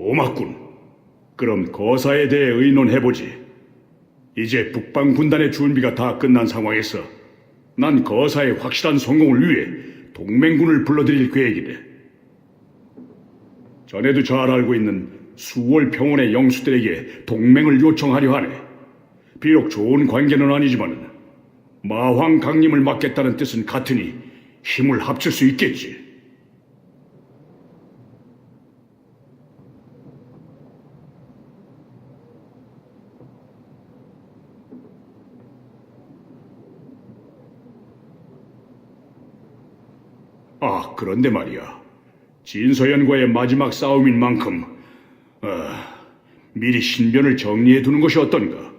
고맙군. 그럼 거사에 대해 의논해보지. 이제 북방 군단의 준비가 다 끝난 상황에서 난 거사의 확실한 성공을 위해 동맹군을 불러들일 계획이네. 전에도 잘 알고 있는 수월 평원의 영수들에게 동맹을 요청하려 하네. 비록 좋은 관계는 아니지만 마황 강림을 막겠다는 뜻은 같으니 힘을 합칠 수 있겠지. 아, 그런데 말이야. 진서연과의 마지막 싸움인 만큼, 아, 미리 신변을 정리해 두는 것이 어떤가?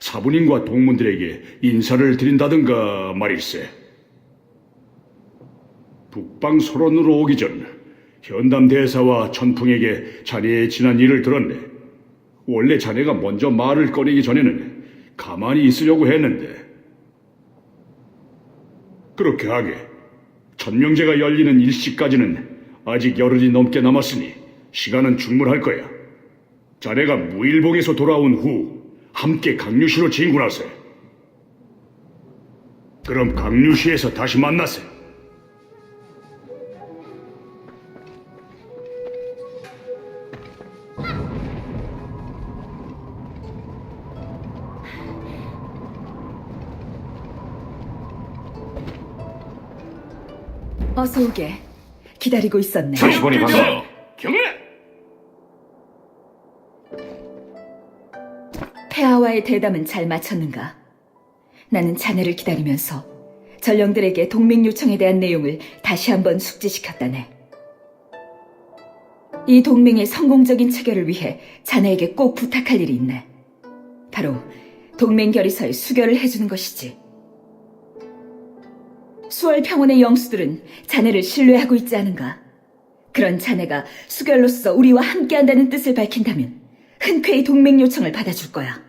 사부님과 동문들에게 인사를 드린다든가 말일세. 북방 소론으로 오기 전 현담 대사와 천풍에게 자네의 지난 일을 들었네. 원래 자네가 먼저 말을 꺼내기 전에는 가만히 있으려고 했는데. 그렇게 하게. 천명제가 열리는 일시까지는 아직 열흘이 넘게 남았으니 시간은 충분할 거야. 자네가 무일봉에서 돌아온 후 함께 강류시로 진군하세. 그럼 강류시에서 다시 만나세. 어서 오게. 기다리고 있었네. 다시 보니 반가워. 경례! 폐하와의 대담은 잘 마쳤는가? 나는 자네를 기다리면서 전령들에게 동맹 요청에 대한 내용을 다시 한번 숙지시켰다네. 이 동맹의 성공적인 체결을 위해 자네에게 꼭 부탁할 일이 있네. 바로 동맹 결의서에 수결을 해주는 것이지. 수월 평원의 영수들은 자네를 신뢰하고 있지 않은가? 그런 자네가 수결로서 우리와 함께한다는 뜻을 밝힌다면 흔쾌히 동맹 요청을 받아줄 거야.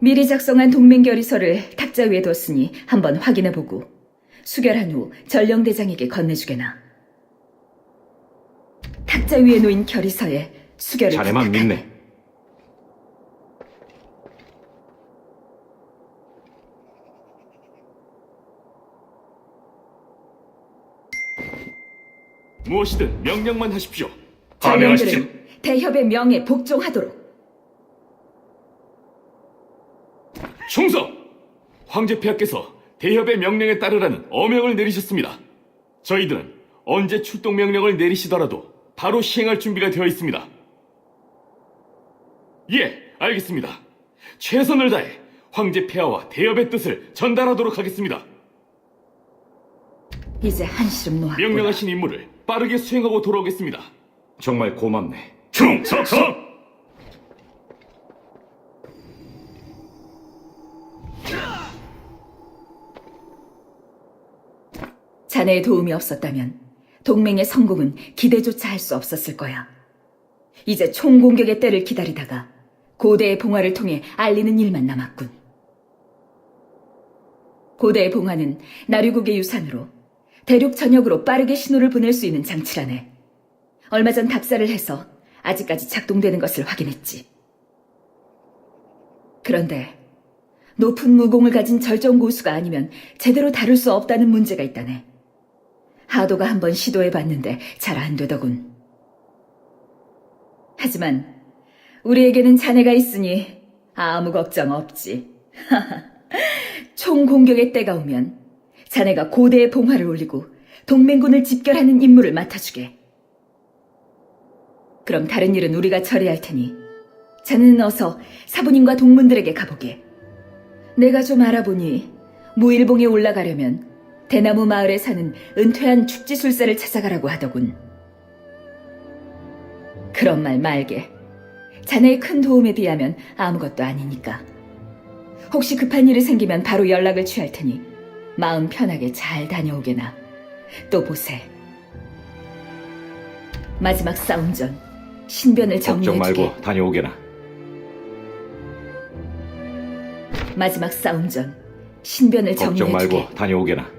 미리 작성한 동맹 결의서를 탁자 위에 뒀으니 한번 확인해보고 수결한 후 전령대장에게 건네주게나. 탁자 위에 놓인 결의서에 수결을 자네만 부탁하네. 믿네. 무엇이든 명령만 하십시오. 전령들은 대협의 명에 복종하도록. 충성! 황제 폐하께서 대협의 명령에 따르라는 어명을 내리셨습니다. 저희들은 언제 출동 명령을 내리시더라도 바로 시행할 준비가 되어 있습니다. 예, 알겠습니다. 최선을 다해 황제 폐하와 대협의 뜻을 전달하도록 하겠습니다. 이제 한시름 놓았구나. 명령하신 임무를 빠르게 수행하고 돌아오겠습니다. 정말 고맙네. 충성성! 자네의 도움이 없었다면 동맹의 성공은 기대조차 할 수 없었을 거야. 이제 총공격의 때를 기다리다가 고대의 봉화를 통해 알리는 일만 남았군. 고대의 봉화는 나류국의 유산으로 대륙 전역으로 빠르게 신호를 보낼 수 있는 장치라네. 얼마 전 답사를 해서 아직까지 작동되는 것을 확인했지. 그런데 높은 무공을 가진 절정 고수가 아니면 제대로 다룰 수 없다는 문제가 있다네. 하도가 한번 시도해 봤는데 잘 안 되더군. 하지만 우리에게는 자네가 있으니 아무 걱정 없지. 총 공격의 때가 오면 자네가 고대의 봉화를 올리고 동맹군을 집결하는 임무를 맡아주게. 그럼 다른 일은 우리가 처리할 테니 자네는 어서 사부님과 동문들에게 가보게. 내가 좀 알아보니 무일봉에 올라가려면 대나무 마을에 사는 은퇴한 축지술사를 찾아가라고 하더군. 그런 말 말게. 자네의 큰 도움에 비하면 아무것도 아니니까. 혹시 급한 일이 생기면 바로 연락을 취할 테니 마음 편하게 잘 다녀오게나. 또 보세. 마지막 싸움 전 신변을 걱정 정리해주게. 말고 다녀오게나. 마지막 싸움 전 신변을 걱정 정리해주게. 말고 다녀오게나.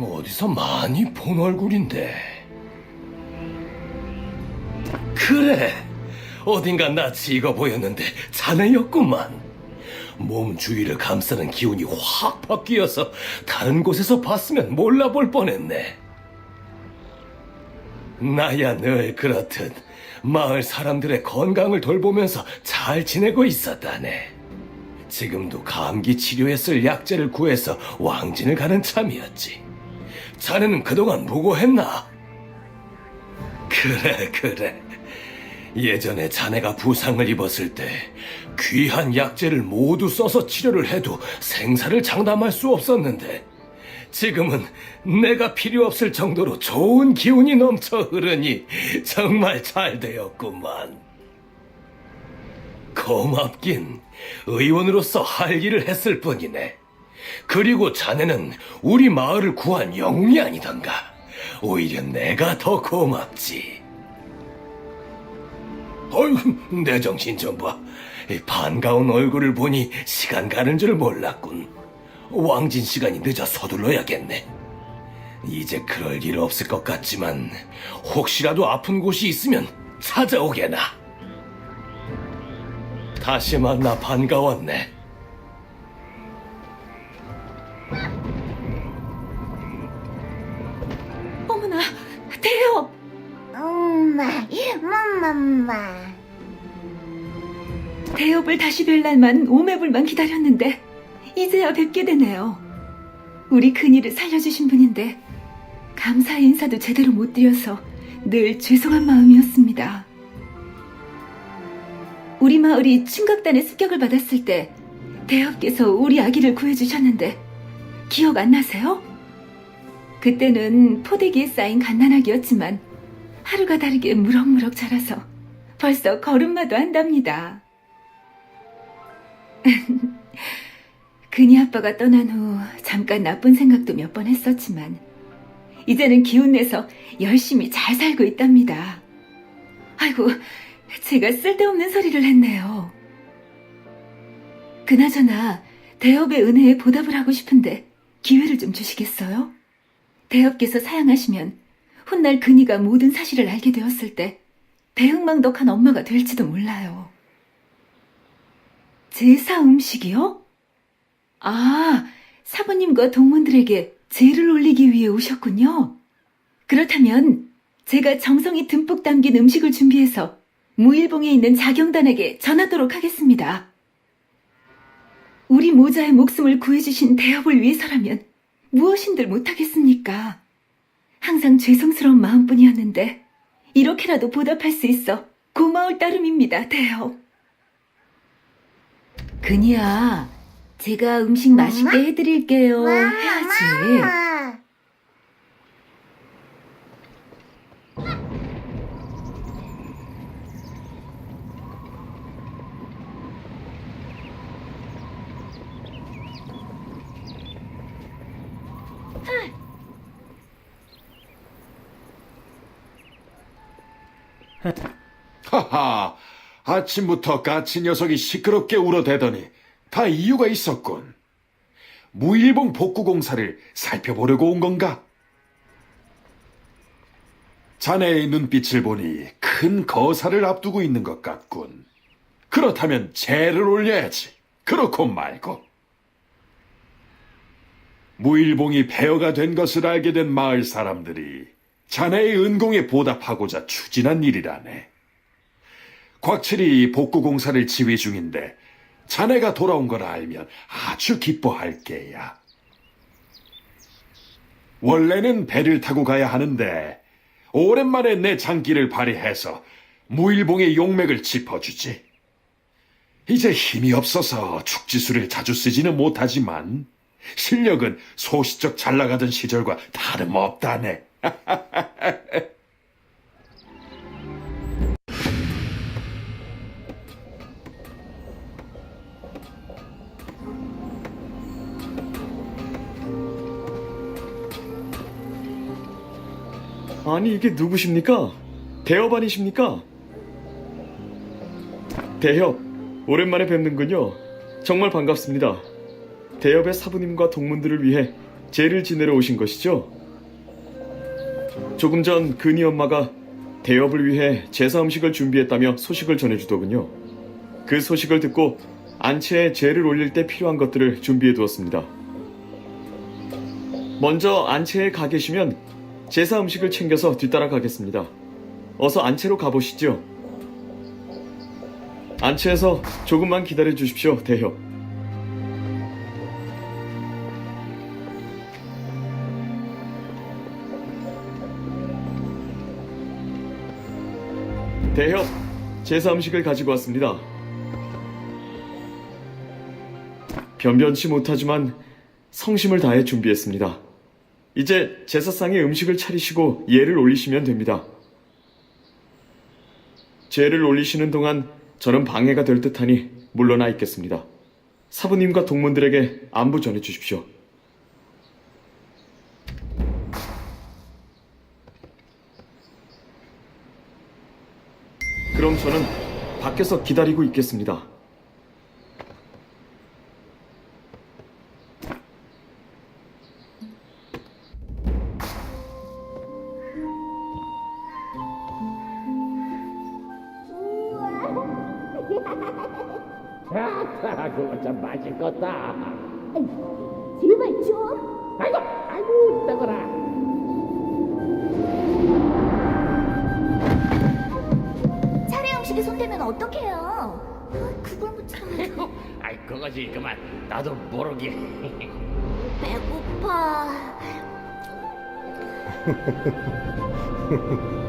어디서 많이 본 얼굴인데. 그래. 어딘가 낯이 익어 보였는데 자네였구만. 몸 주위를 감싸는 기운이 확 바뀌어서 다른 곳에서 봤으면 몰라볼 뻔했네. 나야 늘 그렇듯 마을 사람들의 건강을 돌보면서 잘 지내고 있었다네. 지금도 감기 치료에 쓸 약재를 구해서 왕진을 가는 참이었지. 자네는 그동안 무고했나? 그래, 그래. 예전에 자네가 부상을 입었을 때 귀한 약재를 모두 써서 치료를 해도 생사를 장담할 수 없었는데 지금은 내가 필요 없을 정도로 좋은 기운이 넘쳐 흐르니 정말 잘 되었구만. 고맙긴 의원으로서 할 일을 했을 뿐이네. 그리고 자네는 우리 마을을 구한 영웅이 아니던가. 오히려 내가 더 고맙지. 어휴, 내 정신 좀 봐. 이 반가운 얼굴을 보니 시간 가는 줄 몰랐군. 왕진 시간이 늦어 서둘러야겠네. 이제 그럴 일 없을 것 같지만 혹시라도 아픈 곳이 있으면 찾아오게나. 다시 만나 반가웠네. 엄마, 맘맘마. 대업을 다시 뵐 날만 오매불만 기다렸는데 이제야 뵙게 되네요. 우리 큰이를 살려주신 분인데 감사의 인사도 제대로 못 드려서 늘 죄송한 마음이었습니다. 우리 마을이 충각단의 습격을 받았을 때 대업께서 우리 아기를 구해주셨는데 기억 안 나세요? 그때는 포대기에 쌓인 갓난아기였지만 하루가 다르게 무럭무럭 자라서 벌써 걸음마도 한답니다. 근이 아빠가 떠난 후 잠깐 나쁜 생각도 몇 번 했었지만 이제는 기운내서 열심히 잘 살고 있답니다. 아이고, 제가 쓸데없는 소리를 했네요. 그나저나 대업의 은혜에 보답을 하고 싶은데 기회를 좀 주시겠어요? 대업께서 사양하시면 훗날 근이가 모든 사실을 알게 되었을 때 배은망덕한 엄마가 될지도 몰라요. 제사 음식이요? 아, 사부님과 동문들에게 제를 올리기 위해 오셨군요. 그렇다면 제가 정성이 듬뿍 담긴 음식을 준비해서 무일봉에 있는 자경단에게 전하도록 하겠습니다. 우리 모자의 목숨을 구해주신 대업을 위해서라면 무엇인들 못하겠습니까? 항상 죄송스러운 마음뿐이었는데 이렇게라도 보답할 수 있어 고마울 따름입니다, 대업. 근이야, 제가 음식 맛있게 해드릴게요. 해야지. 맘마. 하하, 아침부터 까치 녀석이 시끄럽게 울어대더니 다 이유가 있었군. 무일봉 복구공사를 살펴보려고 온 건가? 자네의 눈빛을 보니 큰 거사를 앞두고 있는 것 같군. 그렇다면 재를 올려야지. 그렇고 말고. 무일봉이 폐허가 된 것을 알게 된 마을 사람들이 자네의 은공에 보답하고자 추진한 일이라네. 곽칠이 복구 공사를 지휘 중인데 자네가 돌아온 걸 알면 아주 기뻐할 게야. 원래는 배를 타고 가야 하는데 오랜만에 내 장기를 발휘해서 무일봉의 용맥을 짚어주지. 이제 힘이 없어서 축지수를 자주 쓰지는 못하지만 실력은 소시적 잘 나가던 시절과 다름없다네. 아니 이게 누구십니까? 대협 아니십니까? 대협 오랜만에 뵙는군요. 정말 반갑습니다. 대협의 사부님과 동문들을 위해 제를 지내러 오신 것이죠? 조금 전 근이 엄마가 대업을 위해 제사 음식을 준비했다며 소식을 전해주더군요. 그 소식을 듣고 안채에 제를 올릴 때 필요한 것들을 준비해 두었습니다. 먼저 안채에 가 계시면 제사 음식을 챙겨서 뒤따라 가겠습니다. 어서 안채로 가보시죠. 안채에서 조금만 기다려 주십시오, 대협. 대협, 제사 음식을 가지고 왔습니다. 변변치 못하지만 성심을 다해 준비했습니다. 이제 제사상에 음식을 차리시고 예를 올리시면 됩니다. 제를 올리시는 동안 저는 방해가 될 듯하니 물러나 있겠습니다. 사부님과 동문들에게 안부 전해 주십시오. 그럼 저는 밖에서 기다리고 있겠습니다. 그거 참 맛있겠다. 제발 좀. 아이고, 아이고, 떠거라. 음식에 손대면 어떡해요? 아, 그걸 못 참아. 아이, 그거지, 그만. 나도 모르게. 배고파.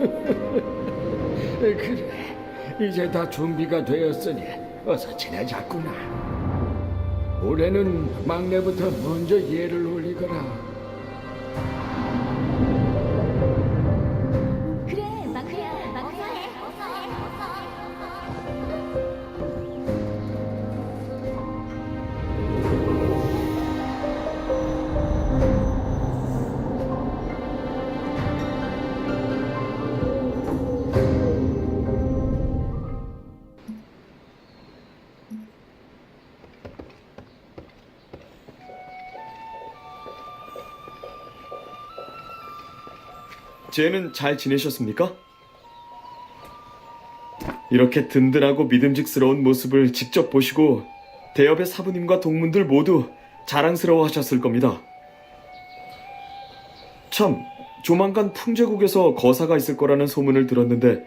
그래, 이제 다 준비가 되었으니 어서 지내자꾸나. 올해는 막내부터 먼저 예를 올리거라. 쟤는 잘 지내셨습니까? 이렇게 든든하고 믿음직스러운 모습을 직접 보시고 대업의 사부님과 동문들 모두 자랑스러워 하셨을 겁니다. 참, 조만간 풍제국에서 거사가 있을 거라는 소문을 들었는데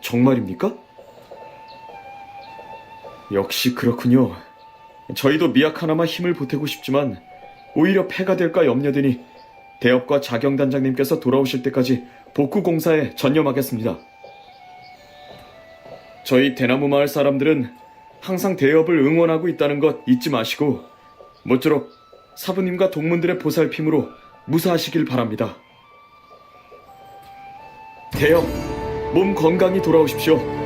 정말입니까? 역시 그렇군요. 저희도 미약 하나마 힘을 보태고 싶지만 오히려 패가 될까 염려되니 대업과 자경단장님께서 돌아오실 때까지 복구 공사에 전념하겠습니다. 저희 대나무 마을 사람들은 항상 대업을 응원하고 있다는 것 잊지 마시고 모쪼록 사부님과 동문들의 보살핌으로 무사하시길 바랍니다. 대업, 몸 건강히 돌아오십시오.